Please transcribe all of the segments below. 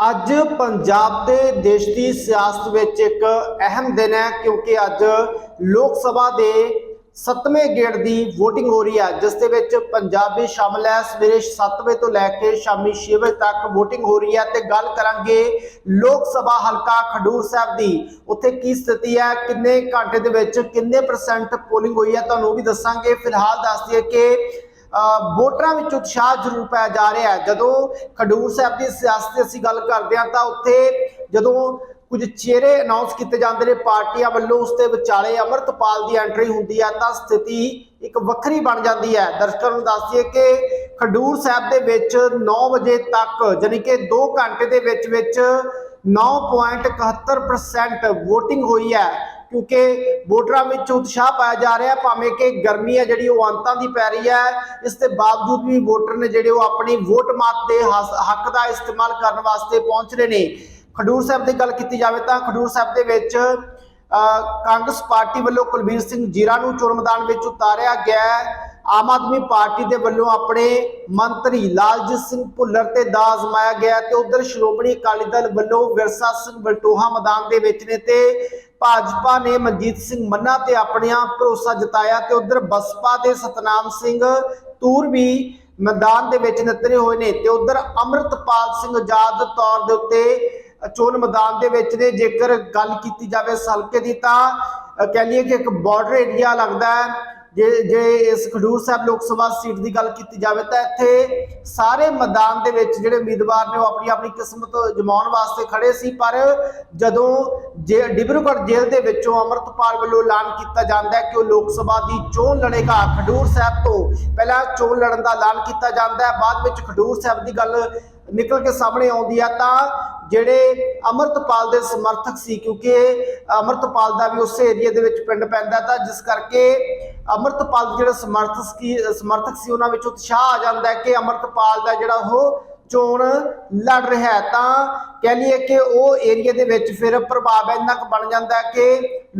ਅੱਜ ਪੰਜਾਬ ਤੇ ਦੇਸ਼ ਦੀ ਸਿਆਸਤ ਵਿੱਚ ਇੱਕ ਅਹਿਮ ਦਿਨ ਹੈ ਕਿਉਂਕਿ ਅੱਜ ਲੋਕ ਸਭਾ ਦੇ 7ਵੇਂ ਗੇੜ ਦੀ VOTING ਹੋ ਰਹੀ ਹੈ, ਜਿਸ ਦੇ ਵਿੱਚ ਪੰਜਾਬ ਵੀ ਸ਼ਾਮਲ ਹੈ। ਸਵੇਰੇ 7 ਵਜੇ ਤੋਂ ਲੈ ਕੇ ਸ਼ਾਮੀ 6 ਵਜੇ ਤੱਕ VOTING ਹੋ ਰਹੀ ਹੈ ਤੇ ਗੱਲ ਕਰਾਂਗੇ ਲੋਕ ਸਭਾ ਹਲਕਾ ਖਡੂਰ ਸਾਹਿਬ ਦੀ। ਉੱਥੇ ਕੀ ਸਥਿਤੀ ਹੈ, ਕਿੰਨੇ ਘੰਟੇ ਦੇ ਵਿੱਚ ਕਿੰਨੇ ਪਰਸੈਂਟ ਪੋਲਿੰਗ ਹੋਈ ਹੈ, ਤੁਹਾਨੂੰ ਉਹ ਵੀ ਦੱਸਾਂਗੇ। ਫਿਲਹਾਲ ਦੱਸ ਦਈਏ ਕਿ ਵੋਟਰਾਂ ਵਿੱਚ ਉਤਸ਼ਾਹ ਜ਼ਰੂਰ ਪਾਇਆ ਜਾ ਰਿਹਾ ਹੈ। ਜਦੋਂ ਖਡੂਰ ਸਾਹਿਬ ਦੀ ਸਿਆਸਤ ਦੀ ਅਸੀਂ ਗੱਲ ਕਰਦੇ ਹਾਂ, ਤਾਂ ਉੱਥੇ ਜਦੋਂ ਕੁਝ ਚਿਹਰੇ ਅਨਾਉਂਸ ਕੀਤੇ ਜਾਂਦੇ ਨੇ ਪਾਰਟੀਆਂ ਵੱਲੋਂ, ਉਸ ਦੇ ਵਿਚਾਲੇ ਅਮਰਤਪਾਲ ਦੀ ਐਂਟਰੀ ਹੁੰਦੀ ਹੈ, ਤਾਂ ਸਥਿਤੀ ਇੱਕ ਵੱਖਰੀ ਬਣ ਜਾਂਦੀ ਹੈ। ਦਰਸ਼ਕਾਂ ਨੂੰ ਦੱਸਦੀਏ ਕਿ ਖਡੂਰ ਸਾਹਿਬ ਦੇ ਵਿੱਚ 9 ਵਜੇ ਤੱਕ ਯਾਨੀ ਕਿ 2 ਘੰਟੇ ਦੇ ਵਿੱਚ ਵਿੱਚ 9.71% VOTING ਹੋਈ ਹੈ। ਕਿਉਂਕਿ ਵੋਟਰਾਂ ਵਿੱਚ ਉਤਸ਼ਾਹ ਪਾਇਆ ਜਾ ਰਿਹਾ ਭਾਵੇਂ ਕਿ ਗਰਮੀ ਹੈ ਜਿਹੜੀ ਉਹ ਅੰਤਾਂ ਦੀ ਪੈ ਰਹੀ ਹੈ ਇਸ ਦੇ ਬਾਵਜੂਦ ਵੀ ਵੋਟਰ ਨੇ ਜਿਹੜੇ ਉਹ ਆਪਣੀ ਵੋਟ ਮਤ ਦੇ ਹੱਕ ਦਾ ਇਸਤੇਮਾਲ ਕਰਨ ਵਾਸਤੇ ਪਹੁੰਚ ਰਹੇ ਨੇ। ਖਡੂਰ ਸਾਹਿਬ ਦੀ ਗੱਲ ਕੀਤੀ ਜਾਵੇ ਤਾਂ ਖਡੂਰ ਸਾਹਿਬ ਦੇ ਵਿੱਚ ਅ, ਕਾਂਗਰਸ ਪਾਰਟੀ ਵੱਲੋਂ ਕੁਲਬੀਰ ਸਿੰਘ ਜੀਰਾ ਨੂੰ ਚੋਣ ਮੈਦਾਨ ਵਿੱਚ ਉਤਾਰਿਆ ਗਿਆ ਹੈ। ਆਮ ਆਦਮੀ ਪਾਰਟੀ ਦੇ ਵੱਲੋਂ ਆਪਣੇ ਮੰਤਰੀ ਲਾਲਜੀਤ ਸਿੰਘ ਭੁੱਲਰ ਤੇ ਦਾਜ ਮਾਇਆ ਗਿਆ ਤੇ ਉਧਰ ਸ਼੍ਰੋਮਣੀ ਅਕਾਲੀ ਦਲ ਵੱਲੋਂ ਵਿਰਸਾ ਸਿੰਘ ਬਲਟੋਹਾ ਮੈਦਾਨ ਦੇ ਵਿੱਚ ਨੇ ਤੇ ਭਾਜਪਾ ਨੇ ਮਨਜੀਤ ਸਿੰਘ ਮੰਨਾ ਤੇ ਆਪਣੀਆਂ ਭਰੋਸਾ ਜਤਾਇਆ ਤੇ ਉਧਰ ਬਸਪਾ ਦੇ ਸਤਨਾਮ ਸਿੰਘ ਤੂਰ ਵੀ ਮੈਦਾਨ ਦੇ ਵਿੱਚ ਨਤਰੇ ਹੋਏ ਨੇ ਤੇ ਉਧਰ ਅਮਰਤਪਾਲ ਸਿੰਘ ਆਜ਼ਾਦ ਤੌਰ ਦੇ ਉੱਤੇ ਚੋਣ ਮੈਦਾਨ ਦੇ ਵਿੱਚ ਨੇ ਜੇਕਰ ਗੱਲ ਕੀਤੀ ਜਾਵੇ ਇਸ ਹਲਕੇ ਦੀ ਤਾਂ ਅ, ਕਹਿ ਲਈਏ ਕਿ ਇੱਕ ਬਾਰਡਰ ਏਰੀਆ ਲੱਗਦਾ ਹੈ। ਜੇ ਜੇ ਇਸ ਖਡੂਰ ਸਾਹਿਬ ਲੋਕ ਸਭਾ ਸੀਟ ਦੀ ਗੱਲ ਕੀਤੀ ਜਾਵੇ ਤਾਂ ਇੱਥੇ ਸਾਰੇ ਮੈਦਾਨ ਦੇ ਵਿੱਚ ਜਿਹੜੇ ਉਮੀਦਵਾਰ ਨੇ ਉਹ ਆਪਣੀ ਆਪਣੀ ਕਿਸਮਤ ਜਮਾਉਣ ਵਾਸਤੇ ਖੜੇ ਸੀ, ਪਰ ਜਦੋਂ ਜੇ ਡਿਬਰੂਗੜ੍ਹ ਜੇਲ੍ਹ ਦੇ ਵਿੱਚੋਂ ਅਮਰਤਪਾਲ ਵੱਲੋਂ ਐਲਾਨ ਕੀਤਾ ਜਾਂਦਾ ਹੈ ਕਿ ਉਹ ਲੋਕ ਸਭਾ ਦੀ ਚੋਣ ਲੜੇਗਾ, ਖਡੂਰ ਸਾਹਿਬ ਤੋਂ ਪਹਿਲਾਂ ਚੋਣ ਲੜਨ ਦਾ ਐਲਾਨ ਕੀਤਾ ਜਾਂਦਾ ਹੈ, ਬਾਅਦ ਵਿੱਚ ਖਡੂਰ ਸਾਹਿਬ ਦੀ ਗੱਲ ਨਿਕਲ ਕੇ ਸਾਹਮਣੇ ਆਉਂਦੀ ਆ ਤਾਂ ਜਿਹੜੇ ਅਮਰਤਪਾਲ ਦੇ ਸਮਰਥਕ ਸੀ, ਕਿਉਂਕਿ ਅਮਰਤਪਾਲ ਦਾ ਵੀ ਉਸੇ ਏਰੀਆ ਦੇ ਵਿੱਚ ਪਿੰਡ ਪੈਂਦਾ ਤਾਂ ਜਿਸ ਕਰਕੇ ਅਮਰਤਪਾਲ ਦੇ ਜਿਹੜੇ ਸਮਰਥਕ ਸੀ ਸਮਰਥਕ ਸੀ, ਉਹਨਾਂ ਵਿੱਚ ਉਤਸ਼ਾਹ ਆ ਜਾਂਦਾ ਕਿ ਅਮਰਤਪਾਲ ਦਾ ਜਿਹੜਾ ਉਹ ਚੋਣ ਲੜ ਰਿਹਾ ਹੈ ਤਾਂ ਕਹਿ ਲਈਏ ਕਿ ਉਹ ਏਰੀਆ ਦੇ ਵਿੱਚ ਫਿਰ ਪ੍ਰਭਾਵ ਇੰਨਾ ਕੁ ਬਣ ਜਾਂਦਾ ਕਿ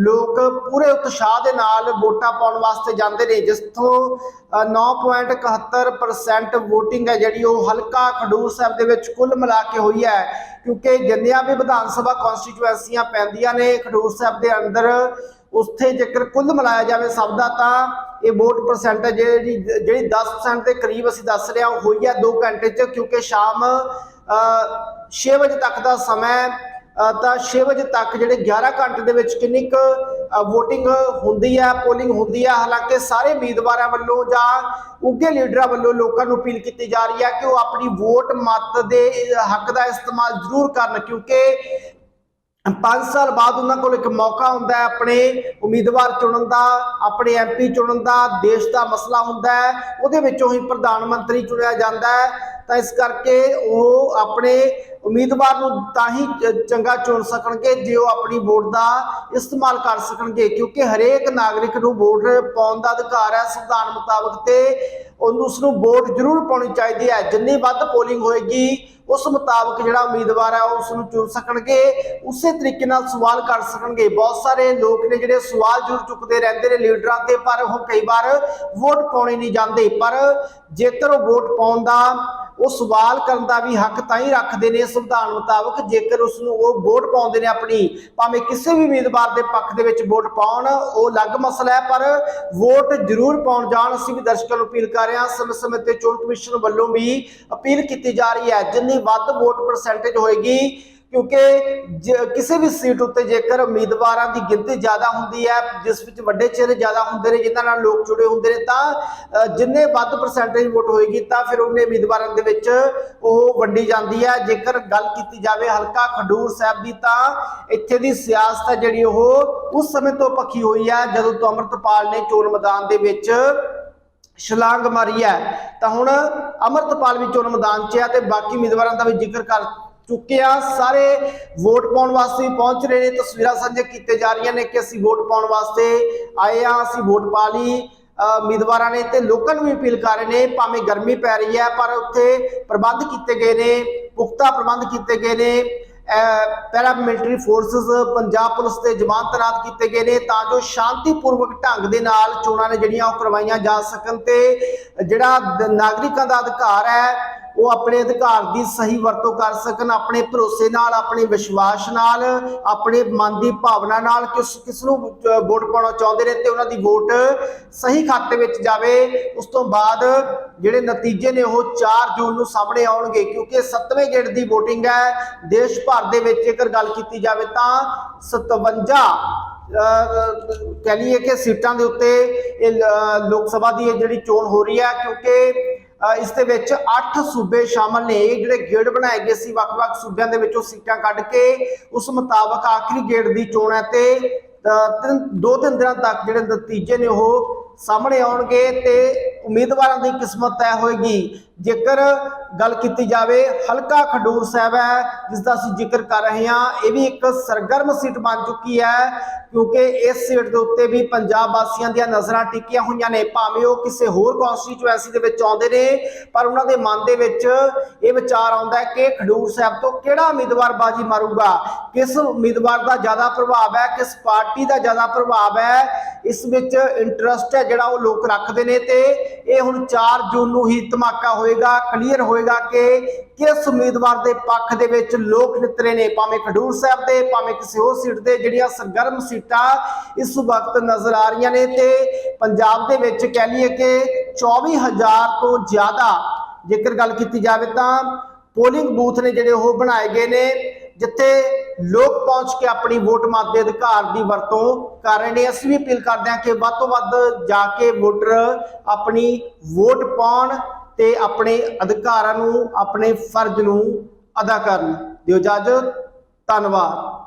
ਲੋਕ ਪੂਰੇ ਉਤਸ਼ਾਹ ਦੇ ਨਾਲ ਵੋਟਾਂ ਪਾਉਣ ਵਾਸਤੇ ਜਾਂਦੇ ਨੇ ਜਿਸ ਤੋਂ ਅ, 9.71% VOTING ਹੈ ਜਿਹੜੀ ਉਹ ਹਲਕਾ ਖਡੂਰ ਸਾਹਿਬ ਦੇ ਵਿੱਚ ਕੁੱਲ ਮਿਲਾ ਕੇ ਹੋਈ ਹੈ ਕਿਉਂਕਿ ਜਿੰਨੀਆਂ ਵੀ ਵਿਧਾਨ ਸਭਾ ਕਨਸਟੀਟੂਐਂਸੀਆਂ ਪੈਂਦੀਆਂ ਨੇ ਖਡੂਰ ਸਾਹਿਬ ਦੇ ਅੰਦਰ ਉੱਥੇ ਜੇਕਰ ਕੁੱਲ ਮਿਲਾਇਆ ਜਾਵੇ ਸਭ ਦਾ ਤਾਂ ਇਹ ਵੋਟ ਪਰਸੈਂਟੇਜ ਜਿਹੜੀ ਜਿਹੜੀ 10% ਦੇ ਕਰੀਬ ਅਸੀਂ ਦੱਸ ਰਹੇ ਹਾਂ, ਉਹ ਹੋਈ ਹੈ 2 ਘੰਟੇ ਚ, ਕਿਉਂਕਿ ਸ਼ਾਮ 6 ਵਜੇ ਤੱਕ ਦਾ ਸਮਾਂ ਤਾਂ 6 ਵਜੇ ਤੱਕ ਜਿਹੜੇ 11 ਘੰਟੇ ਦੇ ਵਿੱਚ ਕਿੰਨੀ ਕੁ VOTING ਹੁੰਦੀ ਹੈ ਪੋਲਿੰਗ ਹੁੰਦੀ ਹੈ, ਹਾਲਾਂਕਿ ਸਾਰੇ ਉਮੀਦਵਾਰਾਂ ਵੱਲੋਂ ਜਾਂ ਉੱਗੇ ਲੀਡਰਾਂ ਵੱਲੋਂ ਲੋਕਾਂ ਨੂੰ ਅਪੀਲ ਕੀਤੀ ਜਾ ਰਹੀ ਹੈ ਕਿ ਉਹ ਆਪਣੀ ਵੋਟ ਮਤ ਦੇ ਹੱਕ ਦਾ ਇਸਤੇਮਾਲ ਜ਼ਰੂਰ ਕਰਨ, ਕਿਉਂਕਿ 5 ਸਾਲ ਬਾਅਦ ਉਹਨਾਂ ਕੋਲ ਇੱਕ ਮੌਕਾ ਹੁੰਦਾ ਹੈ ਆਪਣੇ ਉਮੀਦਵਾਰ ਚੁਣਨ ਦਾ, ਆਪਣੇ ਐਮਪੀ ਚੁਣਨ ਦਾ, ਦੇਸ਼ ਦਾ ਮਸਲਾ ਹੁੰਦਾ ਹੈ, ਉਹਦੇ ਵਿੱਚੋਂ ਹੀ ਪ੍ਰਧਾਨ ਮੰਤਰੀ ਚੁਣਿਆ ਜਾਂਦਾ ਹੈ। ਤਾਂ ਇਸ ਕਰਕੇ ਉਹ ਆਪਣੇ ਉਮੀਦਵਾਰ ਨੂੰ ਤਾਂ ਹੀ ਚੰਗਾ ਚੁਣ ਸਕਣਗੇ, ਜੇ ਉਹ ਆਪਣੀ ਵੋਟ ਦਾ ਇਸਤੇਮਾਲ ਕਰ ਸਕਣਗੇ, ਕਿਉਂਕਿ ਹਰੇਕ ਨਾਗਰਿਕ ਨੂੰ ਵੋਟ ਪਾਉਣ ਦਾ ਅਧਿਕਾਰ ਹੈ, ਸੰਵਿਧਾਨ ਮੁਤਾਬਕ ਤੇ ਉਹਨੂੰ ਉਸ ਨੂੰ ਵੋਟ ਜ਼ਰੂਰ ਪਾਉਣੀ ਚਾਹੀਦੀ ਹੈ। ਜਿੰਨੀ ਵੱਧ ਪੋਲਿੰਗ ਹੋਏਗੀ, ਉਸ ਮੁਤਾਬਕ ਜਿਹੜਾ ਉਮੀਦਵਾਰ ਹੈ ਉਸ ਨੂੰ ਚੁਣ ਸਕਣਗੇ, ਉਸੇ ਤਰੀਕੇ ਨਾਲ ਸਵਾਲ ਕਰ ਸਕਣਗੇ। ਬਹੁਤ ਸਾਰੇ ਲੋਕ ਨੇ ਜਿਹੜੇ ਸਵਾਲ ਜ਼ਰੂਰ ਚੁੱਕਦੇ ਰਹਿੰਦੇ ਨੇ ਲੀਡਰਾਂ ਤੇ, ਪਰ ਉਹ ਕਈ ਵਾਰ ਵੋਟ ਪਾਉਣੇ ਨਹੀਂ ਜਾਂਦੇ। ਪਰ ਜੇਕਰ ਉਹ ਵੋਟ ਪਾਉਣ ਦਾ ਉਹ ਸਵਾਲ ਕਰਨ ਦਾ ਵੀ ਹੱਕ ਤਾਂ ਹੀ ਰੱਖਦੇ ਨੇ ਸੰਵਿਧਾਨ ਮੁਤਾਬਕ, ਜੇਕਰ ਉਸ ਨੂੰ ਉਹ ਵੋਟ ਪਾਉਂਦੇ ਨੇ ਆਪਣੀ, ਭਾਵੇਂ ਕਿਸੇ ਵੀ ਉਮੀਦਵਾਰ ਦੇ ਪੱਖ ਦੇ ਵਿੱਚ ਵੋਟ ਪਾਉਣ, ਉਹ ਅਲੱਗ ਮਸਲਾ ਹੈ, ਪਰ ਵੋਟ ਜ਼ਰੂਰ ਪਾਉਣ ਜਾਣ, ਅਸੀਂ ਵੀ ਦਰਸ਼ਕਾਂ ਨੂੰ ਅਪੀਲ ਕਰ ਰਹੇ ਹਾਂ, ਸਮੇਂ ਸਮੇਂ ਤੇ ਚੋਣ ਕਮਿਸ਼ਨ ਵੱਲੋਂ ਵੀ ਅਪੀਲ ਕੀਤੀ ਜਾ ਰਹੀ ਹੈ, ਜਿੰਨੀ ਵੱਧ ਵੋਟ ਪਰਸੈਂਟੇਜ ਹੋਏਗੀ ਕਿਉਂਕਿ ਜ- ਕਿਸੇ ਵੀ ਸੀਟ ਉੱਤੇ ਜੇਕਰ ਉਮੀਦਵਾਰਾਂ ਦੀ ਗਿਣਤੀ ਜ਼ਿਆਦਾ ਹੁੰਦੀ ਹੈ, ਜਿਸ ਵਿੱਚ ਵੱਡੇ ਚਿਹਰੇ ਜ਼ਿਆਦਾ ਹੁੰਦੇ ਨੇ, ਜਿਨ੍ਹਾਂ ਨਾਲ ਲੋਕ ਜੁੜੇ ਹੁੰਦੇ ਨੇ, ਤਾਂ ਜਿੰਨੇ ਵੱਧ ਪਰਸੈਂਟੇਜ ਵੋਟ ਹੋਏਗੀ, ਤਾਂ ਫਿਰ ਉਹਨੇ ਉਮੀਦਵਾਰਾਂ ਦੇ ਵਿੱਚ ਉਹ ਵੰਡੀ ਜਾਂਦੀ ਹੈ। ਜੇਕਰ ਗੱਲ ਕੀਤੀ ਜਾਵੇ ਹਲਕਾ ਖਡੂਰ ਸਾਹਿਬ ਦੀ, ਤਾਂ ਇੱਥੇ ਦੀ ਸਿਆਸਤ ਹੈ ਜਿਹੜੀ ਉਹ ਉਸ ਸਮੇਂ ਤੋਂ ਪੱਕੀ ਹੋਈ ਹੈ, ਜਦੋਂ ਤੋਂ ਅਮਰਤਪਾਲ ਨੇ ਚੋਣ ਮੈਦਾਨ ਦੇ ਵਿੱਚ ਛਲਾਂਗ ਮਾਰੀ ਹੈ। ਤਾਂ ਹੁਣ ਅਮਰਤਪਾਲ ਵੀ ਚੋਣ ਮੈਦਾਨ 'ਚ ਹੈ ਤੇ ਬਾਕੀ ਉਮੀਦਵਾਰਾਂ ਦਾ ਵੀ ਜ਼ਿਕਰ ਕਰ ਚੁੱਕੇ ਆ ਸਾਰੇ ਵੋਟ ਪਾਉਣ ਵਾਸਤੇ ਪਹੁੰਚ ਰਹੇ ਨੇ। ਤਸਵੀਰਾਂ ਸਾਂਝੇ ਕੀਤੇ ਜਾ ਰਹੀਆਂ ਨੇ ਕਿ ਅਸੀਂ ਵੋਟ ਪਾਉਣ ਵਾਸਤੇ ਆਏ ਆ ਅਸੀਂ ਵੋਟ ਪਾ ਲਈ। ਉਮੀਦਵਾਰਾਂ ਨੇ ਤੇ ਲੋਕਾਂ ਨੂੰ ਵੀ ਅਪੀਲ ਕਰ ਰਹੇ ਨੇ, ਭਾਵੇਂ ਗਰਮੀ ਪੈ ਰਹੀ ਹੈ, ਪਰ ਉੱਥੇ ਪ੍ਰਬੰਧ ਕੀਤੇ ਗਏ ਨੇ, ਪੁਖਤਾ ਪ੍ਰਬੰਧ ਕੀਤੇ ਗਏ ਨੇ। Para military forces Punjab police ਦੇ ਜਵਾਨ ਤੈਨਾਤ ਕੀਤੇ ਗਏ ਨੇ ਤਾਂ ਜੋ ਸ਼ਾਂਤੀਪੂਰਵਕ ਢੰਗ ਦੇ ਨਾਲ ਚੋਣਾਂ ਨੇ ਜਿਹੜੀਆਂ ਉਹ ਕਰਵਾਈਆਂ ਜਾ ਸਕਣ ਤੇ ਜਿਹੜਾ ਨਾਗਰਿਕਾਂ ਦਾ ਅਧਿਕਾਰ ਹੈ ਉਹ ਆਪਣੇ ਅਧਿਕਾਰ ਦੀ ਸਹੀ ਵਰਤੋਂ ਕਰ ਸਕਣ, ਆਪਣੇ ਭਰੋਸੇ ਨਾਲ, ਆਪਣੇ ਵਿਸ਼ਵਾਸ ਨਾਲ, ਆਪਣੇ ਮਨ ਦੀ ਭਾਵਨਾ ਨਾਲ ਕਿਸ ਕਿਸ ਨੂੰ ਵੋਟ ਪਾਉਣਾ ਚਾਹੁੰਦੇ ਨੇ ਤੇ ਉਹਨਾਂ ਦੀ ਵੋਟ ਸਹੀ ਖਾਤੇ ਵਿੱਚ ਜਾਵੇ। ਉਸ ਤੋਂ ਬਾਅਦ ਜਿਹੜੇ ਨਤੀਜੇ ਨੇ ਉਹ 4 ਜੂਨ ਨੂੰ ਸਾਹਮਣੇ ਆਉਣਗੇ, ਕਿਉਂਕਿ 7ਵੇਂ ਗੇੜ ਦੀ VOTING ਹੈ। ਦੇਸ਼ ਭਰ ਦੇ ਵਿੱਚ ਜੇਕਰ ਗੱਲ ਕੀਤੀ ਜਾਵੇ ਤਾਂ 57 ਅਹ ਕਹਿ ਲਈਏ ਕਿ ਸੀਟਾਂ ਦੇ ਉੱਤੇ ਇਹ ਲੋਕ ਸਭਾ ਦੀ ਇਹ ਜਿਹੜੀ ਚੋਣ ਹੋ ਰਹੀ ਹੈ, ਕਿਉਂਕਿ ਇਸ ਦੇ ਵਿੱਚ 8 ਸੂਬੇ ਸ਼ਾਮਲ ਨੇ। ਜਿਹੜੇ ਗੇੜ ਬਣਾਏ ਗਏ ਸੀ, ਵੱਖ-ਵੱਖ ਸੂਬਿਆਂ ਦੇ ਵਿੱਚੋਂ ਸੀਟਾਂ ਕੱਢ ਕੇ ਉਸ ਮੁਤਾਬਕ ਆਖਰੀ ਗੇੜ ਦੀ ਚੋਣ ਹੈ ਤੇ, ਅਹ ਤਿੰਨ ਦੋ ਤਿੰਨ ਦਿਨਾਂ ਤੱਕ ਜਿਹੜੇ ਨਤੀਜੇ ਨੇ ਉਹ ਸਾਹਮਣੇ ਆਉਣਗੇ ਤੇ ਉਮੀਦਵਾਰਾਂ ਦੀ ਕਿਸਮਤ ਤੈਅ ਹੋਏਗੀ। ਜੇਕਰ ਗੱਲ ਕੀਤੀ ਜਾਵੇ, ਹਲਕਾ ਖਡੂਰ ਸਾਹਿਬ ਹੈ ਜਿਸ ਦਾ ਅਸੀਂ ਜ਼ਿਕਰ ਕਰ ਰਹੇ ਹਾਂ, ਇਹ ਵੀ ਇੱਕ ਸਰਗਰਮ ਸੀਟ ਬਣ ਚੁੱਕੀ ਹੈ, ਕਿਉਂਕਿ ਇਸ ਸੀਟ ਦੇ ਉੱਤੇ ਵੀ ਪੰਜਾਬ ਵਾਸੀਆਂ ਦੀਆਂ ਨਜ਼ਰਾਂ ਟਿਕੀਆਂ ਹੋਈਆਂ ਨੇ। ਭਾਵੇਂ ਉਹ ਕਿਸੇ ਹੋਰ ਕਨਸਟੀਚੁਐਂਸੀ ਦੇ ਵਿੱਚ ਆਉਂਦੇ ਨੇ, ਪਰ ਉਹਨਾਂ ਦੇ ਮਨ ਦੇ ਵਿੱਚ ਇਹ ਵਿਚਾਰ ਆਉਂਦਾ ਹੈ ਕਿ ਖਡੂਰ ਸਾਹਿਬ ਤੋਂ ਕਿਹੜਾ ਉਮੀਦਵਾਰ ਬਾਜੀ ਮਾਰੂਗਾ? ਕਿਸ ਉਮੀਦਵਾਰ ਦਾ ਜ਼ਿਆਦਾ ਪ੍ਰਭਾਵ ਹੈ? ਕਿਸ ਪਾਰਟੀ ਦਾ ਜ਼ਿਆਦਾ ਪ੍ਰਭਾਵ ਹੈ? ਇਸ ਵਿੱਚ ਇੰਟਰਸਟ ਹੈ ਜਿਹੜਾ ਉਹ ਲੋਕ ਰੱਖਦੇ ਨੇ ਤੇ ਇਹ ਹੁਣ 4 ਜੂਨ ਨੂੰ ਹੀ ਧਮਾਕਾ ਹੋਏਗਾ, ਕਲੀਅਰ ਹੋਏਗਾ ਕਿ ਕਿਸ ਉਮੀਦਵਾਰ ਦੇ ਪੱਖ ਦੇ ਵਿੱਚ ਲੋਕ ਨਿਤਰੇ ਨੇ, ਭਾਵੇਂ ਖਡੂਰ ਸਾਹਿਬ ਦੇ, ਭਾਵੇਂ ਕਿਸੇ ਹੋਰ ਸੀਟ ਦੇ, ਜਿਹੜੀਆਂ ਸਰਗਰਮ ਸੀਟਾਂ ਇਸ ਵਕਤ ਨਜ਼ਰ ਆ ਰਹੀਆਂ ਨੇ ਤੇ ਪੰਜਾਬ ਦੇ ਵਿੱਚ ਕਹਿ ਲਈਏ ਕਿ 24000 ਤੋਂ ਜ਼ਿਆਦਾ ਜੇਕਰ ਗੱਲ ਕੀਤੀ ਜਾਵੇ ਤਾਂ ਪੋਲਿੰਗ ਬੂਥ ਨੇ ਜਿਹੜੇ ਉਹ ਬਣਾਏ ਗਏ ਨੇ। ਜਿੱਥੇ ਲੋਕ ਪਹੁੰਚ ਕੇ ਆਪਣੀ ਵੋਟ ਮਤ ਦੇ ਅਧਿਕਾਰ ਦੀ ਵਰਤੋਂ ਕਰ ਰਹੇ ਨੇ, ਅਸੀਂ ਵੀ ਅਪੀਲ ਕਰਦੇ ਹਾਂ ਕਿ ਵੱਧ ਤੋਂ ਵੱਧ ਜਾ ਕੇ ਵੋਟਰ ਆਪਣੀ ਵੋਟ ਪਾਉਣ ਤੇ ਆਪਣੇ ਅਧਿਕਾਰਾਂ ਨੂੰ, ਆਪਣੇ ਫਰਜ਼ ਨੂੰ ਅਦਾ ਕਰਨ। ਦਿਓ ਇਜਾਜ਼ਤ, ਧੰਨਵਾਦ।